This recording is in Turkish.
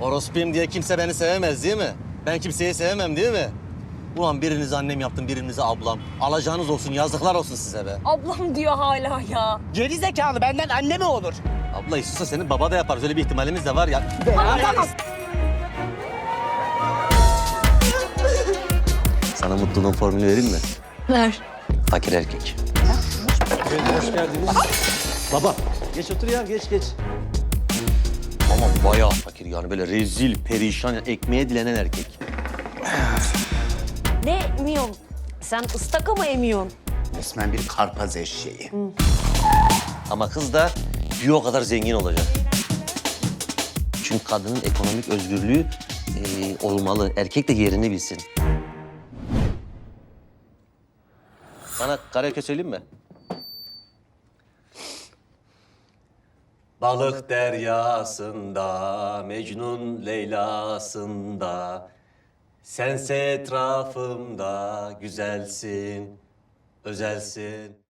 Orospuyum diye kimse beni sevemez değil mi? Ben kimseyi sevemem değil mi? Ulan birinizi annem yaptım, birinizi ablam. Alacağınız olsun, yazıklar olsun size be. Ablam diyor hala ya. Geri zekalı benden anne mi olur? Abla istiyorsa senin baba da yaparız. Öyle bir ihtimalimiz de var ya. Tamam. Sana mutluluğun formülü vereyim mi? Ver. Fakir erkek. hoş geldiniz. Baba, geç otur ya, geç geç. Ama bayağı fakir yani böyle rezil, perişan, ekmeğe dilenen erkek. Ne emiyorsun? Sen ıstaka mı emiyorsun? Resmen bir karpaz eşeği. Ama kız da bir o kadar zengin olacak. Çünkü kadının ekonomik özgürlüğü eee, olmalı. Erkek de yerini bilsin. Sana karaoke söyleyeyim mi? Balık deryasında, Mecnun Leyla'sında, Sense etrafımda güzelsin, özelsin.